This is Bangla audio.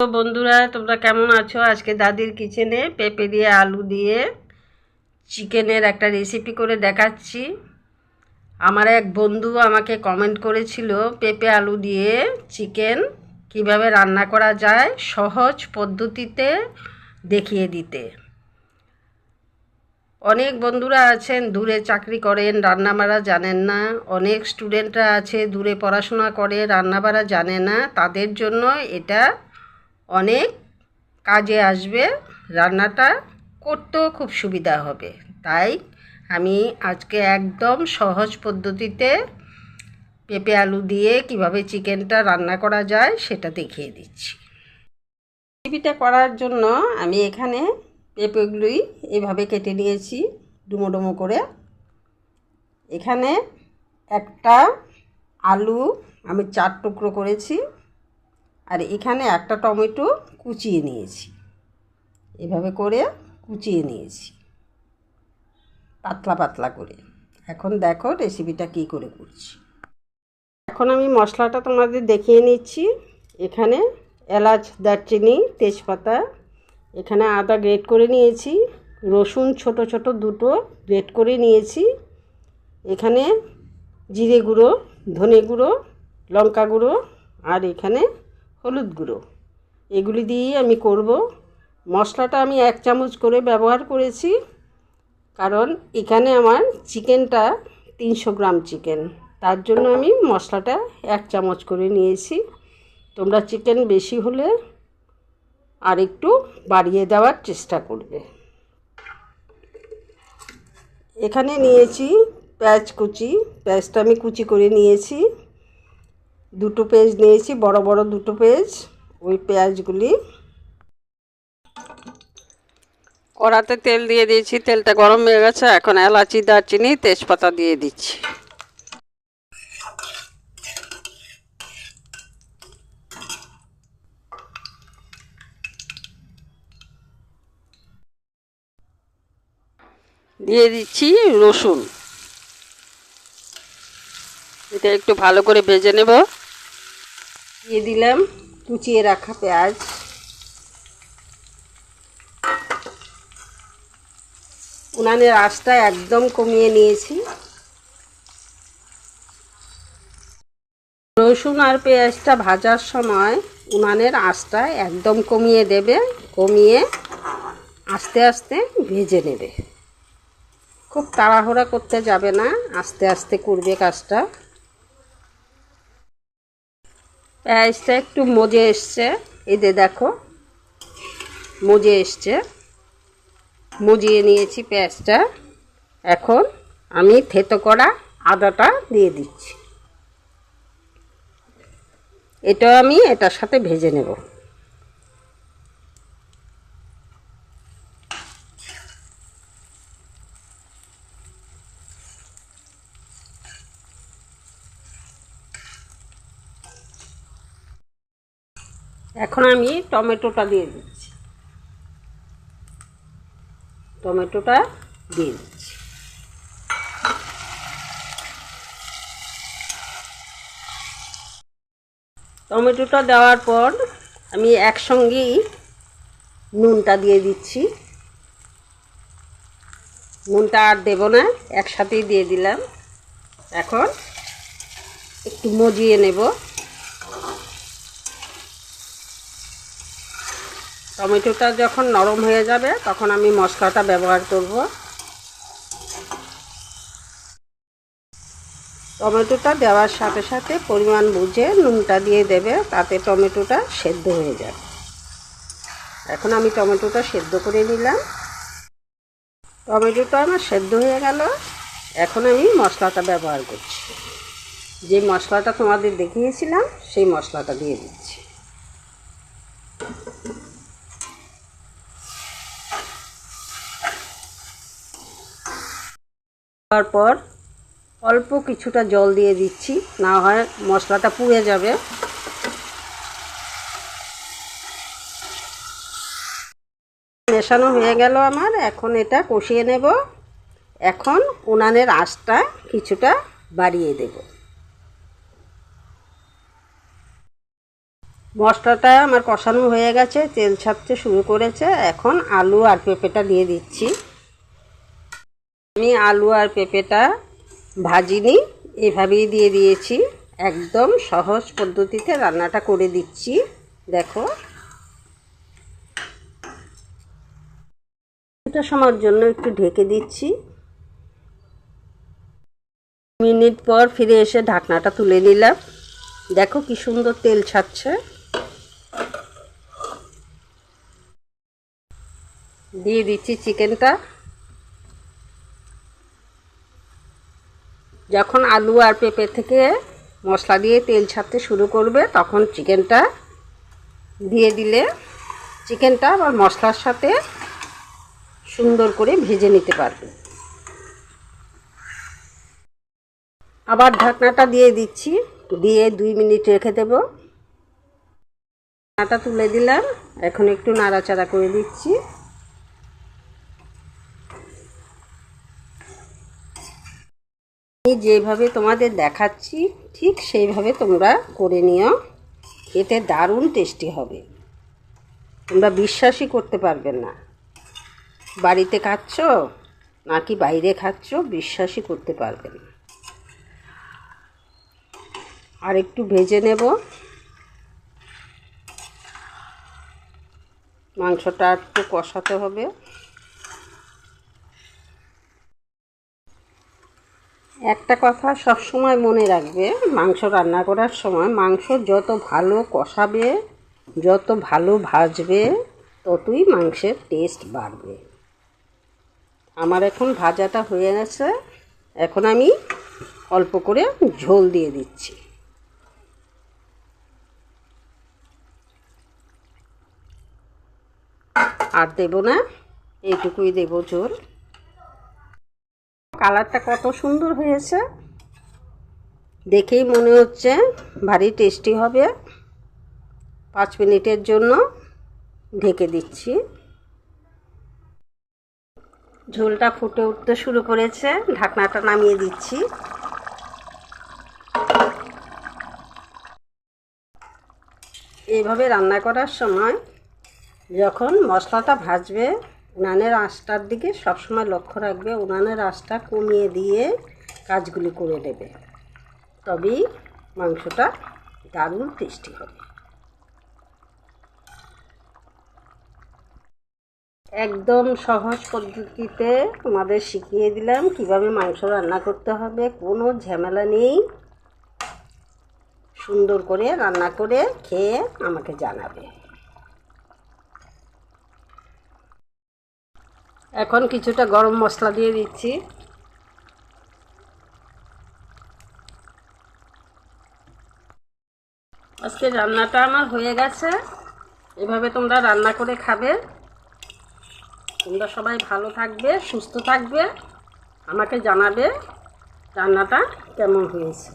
তো বন্ধুরা, তোমরা কেমন আছো? আজকে দাদির কিচেনে পেঁপে দিয়ে আলু দিয়ে চিকেনের একটা রেসিপি করে দেখাচ্ছি। আমার এক বন্ধু আমাকে কমেন্ট করেছিল, পেঁপে আলু দিয়ে চিকেন কীভাবে রান্না করা যায়, সহজ পদ্ধতিতে দেখিয়ে দিতে। অনেক বন্ধুরা আছেন, দূরে চাকরি করেন, রান্নাবাড়া জানেন না। অনেক স্টুডেন্টরা আছে, দূরে পড়াশোনা করে, রান্নাবাড়া জানে না। তাদের জন্য এটা অনেক কাজে আসবে, রান্নাটা করতেও খুব সুবিধা হবে। তাই আমি আজকে একদম সহজ পদ্ধতিতে পেঁপে আলু দিয়ে কীভাবে চিকেনটা রান্না করা যায় সেটা দেখিয়ে দিচ্ছি। রেসিপিটা করার জন্য আমি এখানে পেঁপেগুলোই এভাবে কেটে নিয়েছি, ডুমো ডুমো করে। এখানে একটা আলু আমি চার টুকরো করেছি। আর এখানে একটা টমেটো কুচিয়ে নিয়েছি। এভাবে করে কুচিয়ে নিয়েছি। পাতলা পাতলা করে। এখন দেখো রেসিপিটা কী করে করছি। এখন আমি মশলাটা তোমাদের দেখিয়ে নিচ্ছি। এখানে এলাচ, দারচিনি, তেজপাতা, এখানে আদা গ্রেট করে নিয়েছি। রসুন ছোট ছোট দুটো গ্রেট করে নিয়েছি। এখানে জিরে গুঁড়ো, ধনে গুঁড়ো, লঙ্কা গুঁড়ো আর এখানে হলুদ গুঁড়ো। এগুলি দিয়েই আমি করব। মশলাটা আমি এক চামচ করে ব্যবহার করেছি, কারণ এখানে আমার চিকেনটা তিনশো গ্রাম চিকেন। তার জন্য আমি মশলাটা এক চামচ করে নিয়েছি। তোমরা চিকেন বেশি হলে আর একটু বাড়িয়ে দেওয়ার চেষ্টা করবে। এখানে নিয়েছি পেঁয়াজ কুচি। পেঁয়াজটা আমি কুচি করে নিয়েছি। দুটো পেঁয়াজ নিয়েছি, বড় বড় দুটো পেঁয়াজ, ওই পেঁয়াজগুলি। কড়াতে তেল দিয়ে দিয়েছি, তেলটা গরম হয়ে গেছে, এখন এলাচি, দারচিনি, তেজপাতা দিয়ে দিচ্ছি। দিয়ে দিচ্ছি রসুন। এটা একটু ভালো করে ভেজে নেব। দিয়ে দিলাম কুচিয়ে রাখা পেঁয়াজ। উনানের আঁচটা একদম কমিয়ে নিয়েছি। রসুন আর পেঁয়াজটা ভাজার সময় উনানের আঁচটা একদম কমিয়ে দেবে, কমিয়ে আস্তে আস্তে ভেজে নেবে। খুব তাড়াহুড়া করতে যাবে না, আস্তে আস্তে করবে কাজটা। পেঁয়াজটা একটু মজে এসছে। এতে দেখো, মজে এসছে। মজিয়ে নিয়েছি পেঁয়াজটা। এখন আমি থেতো করা আদাটা দিয়ে দিচ্ছি। এটা আমি এটার সাথে ভেজে নেব। এখন আমি টমেটোটা দিয়ে দিচ্ছি। টমেটোটা দিয়ে দিচ্ছি। টমেটোটা দেওয়ার পর আমি একসঙ্গেই নুনটা দিয়ে দিচ্ছি। নুনটা আর দেবো না, একসাথেই দিয়ে দিলাম। এখন একটু মজিয়ে নেব। টমেটোটা যখন নরম হয়ে যাবে, তখন আমি মশলাটা ব্যবহার করব। টমেটোটা দেওয়ার সাথে সাথে পরিমাণ বুঝে নুনটা দিয়ে দেবে, তাতে টমেটোটা সেদ্ধ হয়ে যাবে। এখন আমি টমেটোটা সেদ্ধ করে নিলাম। টমেটোটা আমার সেদ্ধ হয়ে গেল। এখন আমি মশলাটা ব্যবহার করছি। যে মশলাটা তোমাদের দেখিয়েছিলাম, সেই মশলাটা দিয়ে দিচ্ছি। তারপর অল্প কিছুটা জল দিয়ে দিচ্ছি, না হয় মশলাটা পুড়ে যাবে। মেশানো হয়ে গেল আমার, এখন এটা কষিয়ে নেব। এখন উনানের আঁচটা কিছুটা বাড়িয়ে দেব। মশলাটা আমার কষানো হয়ে গেছে, তেল ছাড়তে শুরু করেছে। এখন আলু আর পেঁপেটা দিয়ে দিচ্ছি। আমি আলু আর পেঁপেটা ভাজিনি, এভাবেই দিয়ে দিয়েছি। একদম সহজ পদ্ধতিতে রান্নাটা করে দিচ্ছি। দেখো। এটা সময়ের জন্য একটু ঢেকে দিচ্ছি। মিনিট পর ফিরে এসে ঢাকনাটা তুলে নিলাম। দেখো কি সুন্দর তেল ছাড়ছে। দিয়ে দিচ্ছি চিকেনটা। যখন আলু আর পেঁপে থেকে মশলা দিয়ে তেল ছাড়তে শুরু করবে, তখন চিকেনটা দিয়ে দিলে চিকেনটা আবার মশলার সাথে সুন্দর করে ভেজে নিতে পারবে। আবার ঢাকনাটা দিয়ে দিচ্ছি, দিয়ে দুই মিনিট রেখে দেব। ঢাকনাটা তুলে দিলাম, এখন একটু নাড়াচাড়া করে দিচ্ছি আমি যেভাবে তোমাদের দেখাচ্ছি, ঠিক সেইভাবে তোমরা করে নিও। এতে দারুণ টেস্টি হবে। তোমরা বিশ্বাসই করতে পারবে না। বাড়িতে খাচ্ছ নাকি বাইরে খাচ্ছ, বিশ্বাসই করতে পারবে না। আর একটু ভেজে নেব। মাংসটা একটু কষাতে হবে। একটা কথা সব সময় মনে রাখবে, মাংস রান্না করার সময় মাংস যত ভালো কষাবে, যত ভালো ভাজবে, ততই মাংসের টেস্ট বাড়বে। আমার এখন ভাজাটা হয়ে গেছে, এখন আমি অল্প করে ঝোল দিয়ে দিচ্ছি। আর দেব না, এইটুকুই দেব ঝোল। কালারটা কত সুন্দর হয়েছে। দেখেই মনে হচ্ছে ভারী টেস্টি হবে। পাঁচ মিনিটের জন্য ঢেকে দিচ্ছি। ঝোলটা ফুটে উঠতে শুরু করেছে। ঢাকনাটা নামিয়ে দিচ্ছি। এইভাবে রান্না করার সময় যখন মশলাটা ভাজবে উনানের আঁচটার দিকে সবসময় লক্ষ্য রাখবে, উনানের আঁচটা কমিয়ে দিয়ে কাজগুলি করে নেবে। তবেই মাংসটা দারুণ টেস্টি হবে। একদম সহজ পদ্ধতিতে তোমাদের শিখিয়ে দিলাম কীভাবে মাংস রান্না করতে হবে, কোনো ঝামেলা নেই। সুন্দর করে রান্না করে খেয়ে আমাকে জানাবে। এখন কিছুটা গরম মশলা দিয়ে দিচ্ছি। আজকে রান্নাটা আমার হয়ে গেছে। এভাবে তোমরা রান্না করে খাবে। তোমরা সবাই ভালো থাকবে, সুস্থ থাকবে। আমাকে জানাবে রান্নাটা কেমন হয়েছে।